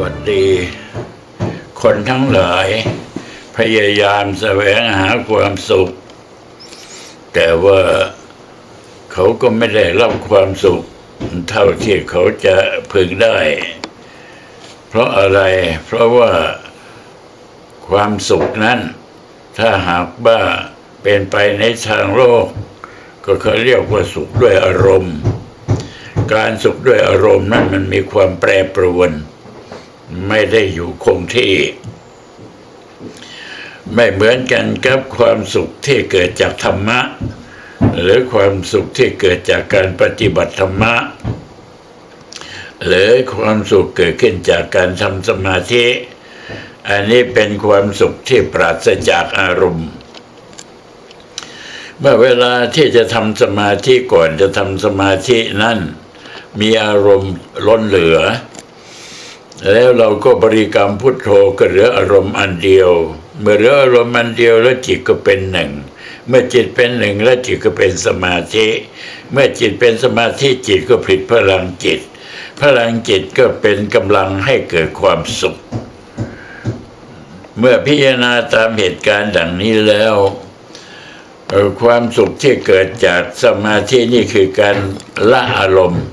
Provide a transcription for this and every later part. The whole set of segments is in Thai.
วัสดี คนทั้งหลาย พยายามแสวงหาความสุข แต่ว่าเขาก็ไม่ได้รับความสุข เท่าที่เขาจะพึงได้ เพราะอะไรเพราะว่าความสุขนั้น ถ้าหากว่าเป็นไปในทางโลก ก็เขาเรียกว่าสุขด้วยอารมณ์ การสุขด้วยอารมณ์นั้นมันมีความแปรปรวน ไม่ได้อยู่คงที่ ไม่เหมือนกันกับความสุขที่เกิดจากธรรมะ หรือความสุขที่เกิดจากการปฏิบัติธรรมะ หรือความสุขเกิดขึ้นจากการทำสมาธิ อันนี้เป็นความสุขที่ปราศจากอารมณ์เมื่อเวลาที่จะทำสมาธิก่อนจะทำสมาธินั่น มีอารมณ์ล้นเหลือ แล้วเราก็บริกรรมพุทโธก็เหลืออารมณ์อันเดียว เมื่อเหลืออารมณ์อันเดียวแล้วจิตก็เป็นหนึ่ง เมื่อจิตเป็นหนึ่งแล้วจิตก็เป็นสมาธิ เมื่อจิตเป็นสมาธิจิตก็ผลิตพลังจิต พลังจิตก็เป็นกำลังให้เกิดความสุข เมื่อพิจารณาตามเหตุการณ์ดังนี้แล้วความสุขที่เกิดจากสมาธินี่คือการละอารมณ์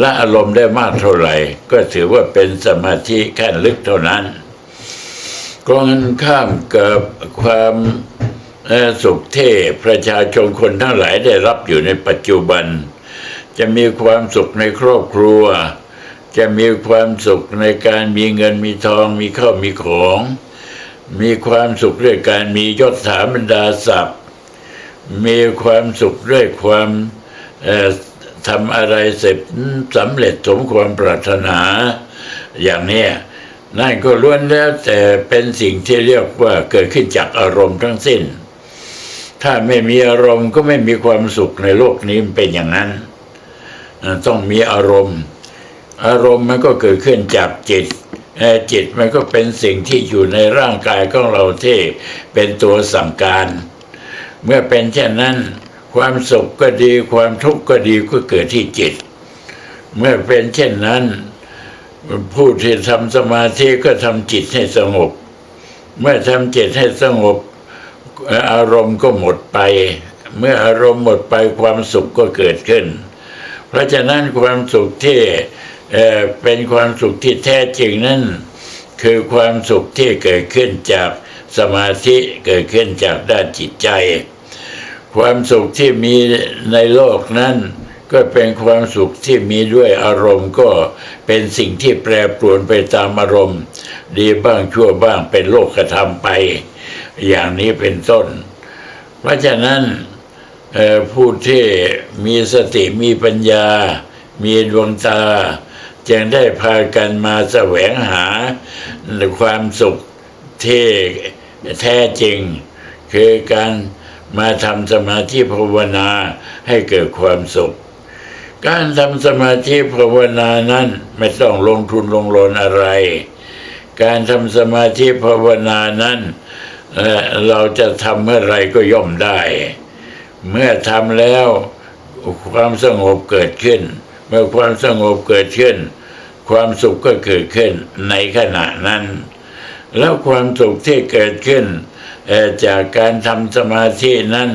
ละอารมณ์ได้มากเท่าไหร่ ก็ถือว่าเป็นสมาธิขั้นลึกเท่านั้นก็งั้นข้ามกับความสุขเท่ประชาชนคนทั้งหลายได้รับอยู่ในปัจจุบัน จะมีความสุขในครอบครัว จะมีความสุขในการมีเงินมีทองมีข้าวมีของ มีความสุขด้วยการมียศถาบรรดาศักดิ์มีความสุขด้วยความ ทำอะไรเสร็จสำเร็จสมความปรารถนา อย่างนี้นั่นก็ล้วนแล้วแต่เป็นสิ่งที่เรียกว่าเกิดขึ้นจากอารมณ์ทั้งสิ้น ถ้าไม่มีอารมณ์ก็ไม่มีความสุขในโลกนี้เป็นอย่างนั้น ต้องมีอารมณ์ อารมณ์มันก็เกิดขึ้นจากจิตจิตมันก็เป็นสิ่งที่อยู่ในร่างกายของเราที่เป็นตัวสั่งการ เมื่อเป็นเช่นนั้น ความสุขก็ดีความทุกข์ก็ดีก็เกิดที่จิต เมื่อเป็นเช่นนั้น ผู้ที่ทำสมาธิก็ทำจิตให้สงบ เมื่อทำจิตให้สงบอารมณ์ก็หมดไป เมื่ออารมณ์หมดไปความสุขก็เกิดขึ้น เพราะฉะนั้นความสุขที่เเป็นความสุขที่แท้จริงนั้นคือความสุขที่เกิดขึ้นจากสมาธิเกิดขึ้นจากด้านจิตใจ ความสุขที่มีในโลกนั้น ก็เป็นความสุขที่มีด้วยอารมณ์ก็เป็นสิ่งที่แปรปรวนไปตามอารมณ์ ดีบ้างชั่วบ้างเป็นโลกธรรมไป อย่างนี้เป็นต้น เพราะฉะนั้นผู้ที่มีสติมีปัญญา มีดวงตา จึงได้พากันมาแสวงหาความสุขที่แท้จริง คือการ มาทำสมาธิภาวนาให้เกิดความสุข การทำสมาธิภาวนานั้นไม่ต้องลงทุนลงรนอะไร การทำสมาธิภาวนานั้นเราจะทำเมื่อไรก็ย่อมได้ เมื่อทำแล้วความสงบเกิดขึ้น เมื่อความสงบเกิดขึ้น ความสุขก็เกิดขึ้นในขณะนั้น แล้วความสุขที่เกิดขึ้น จากการทำสมาธินั้น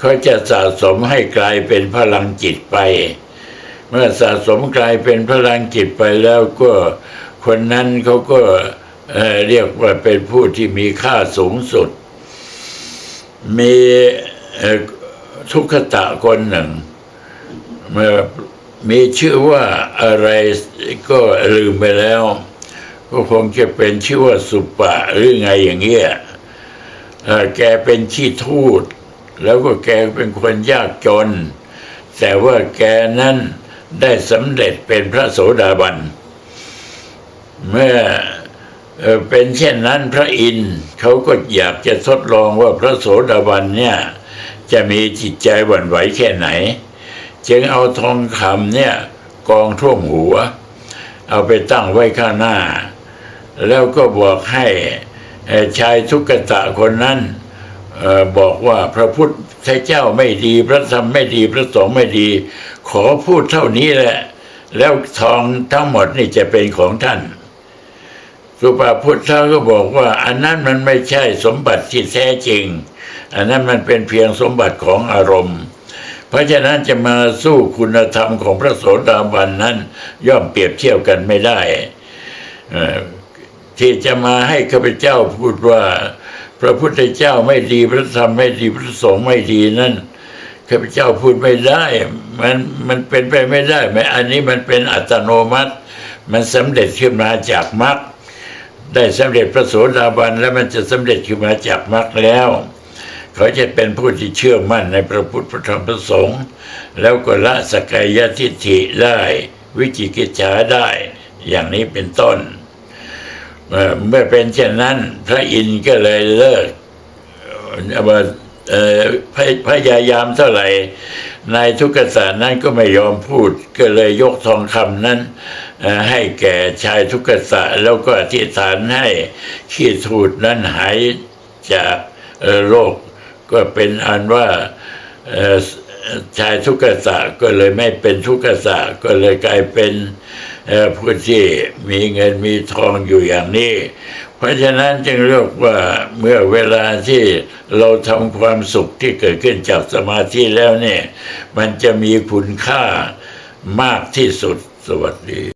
เขาจะสะสมให้กลายเป็นพลังจิตไป เมื่อสะสมกลายเป็นพลังจิตไปแล้วก็คนนั้นเขาก็เเรียกว่าเป็นผู้ที่มีค่าสูงสุด มีทุกขตะคนหนึ่งเมื่อมีชื่อว่าอะไรก็ลืมไปแล้ว ก็คงจะเป็นชื่อว่าสุปะหรือไงอย่างเงี้ย แกเป็นขี้ทูตแล้วก็แกเป็นคนยากจน แต่ว่าแกนั้นได้สำเร็จเป็นพระโสดาบัน เมื่อเป็นเช่นนั้นพระอินทร์เขาก็อยากจะทดลองว่าพระโสดาบันเนี่ยจะมีจิตใจหวั่นไหวแค่ไหน จึงเอาทองคำเนี่ยกองท่วมหัว เอาไปตั้งไว้ข้างหน้า แล้วก็บอกให้ ชายทุกตะคนนั้นบอกว่าพระพุทธเจ้าไม่ดีพระธรรมไม่ดีพระสงฆ์ไม่ดี ขอพูดเท่านี้แหละ แล้วทองทั้งหมดนี่จะเป็นของท่าน สุภาพุทธะก็บอกว่า อันนั้นมันไม่ใช่สมบัติที่แท้จริง อันนั้นมันเป็นเพียงสมบัติของอารมณ์ เพราะฉะนั้นจะมาสู้คุณธรรมของพระโสดาบันนั้น ย่อมเปรียบเทียบกันไม่ได้ ที่จะมาให้ข้าพเจ้าพูดว่า พระพุทธเจ้าไม่ดีพระธรรมไม่ดีพระสงฆ์ไม่ดีนั่นข้าพเจ้าพูดไม่ได้ มันมันเป็นไปไม่ได้ไหมอันนี้มันเป็นอัตโนมัติ มันสำเร็จขึ้นมาจากมรรคได้สำเร็จพระโสดาบันแล้วมันจะสำเร็จขึ้นมาจากมรรคแล้ว เขาจะเป็นผู้ที่เชื่อมั่นในพระพุทธพระธรรมพระสงฆ์แล้วก็ละสกายทิฏฐิได้ วิจิกิจฉาได้ อย่างนี้เป็นต้น เมื่อเป็นเช่นนั้น พระอินทร์ก็เลยเลิกพยายามเท่าไหร่นายทุกษานั้นก็ไม่ยอมพูด ก็เลยยกทองคำนั้นให้แก่ชายทุกษะแล้วก็อธิษฐานให้ขี้ทูดนั้นหายจากโรคก็เป็นอันว่าชายทุกขษะก็เลยไม่เป็นทุกขษะก็เลยกลายเป็น ผู้ที่มีเงินมีทองอยู่อย่างนี้ เพราะฉะนั้นจึงเรียกว่าเมื่อเวลาที่เราทำความสุขที่เกิดขึ้นจากสมาธิแล้วเนี่ย มันจะมีคุณค่ามากที่สุดสวัสดี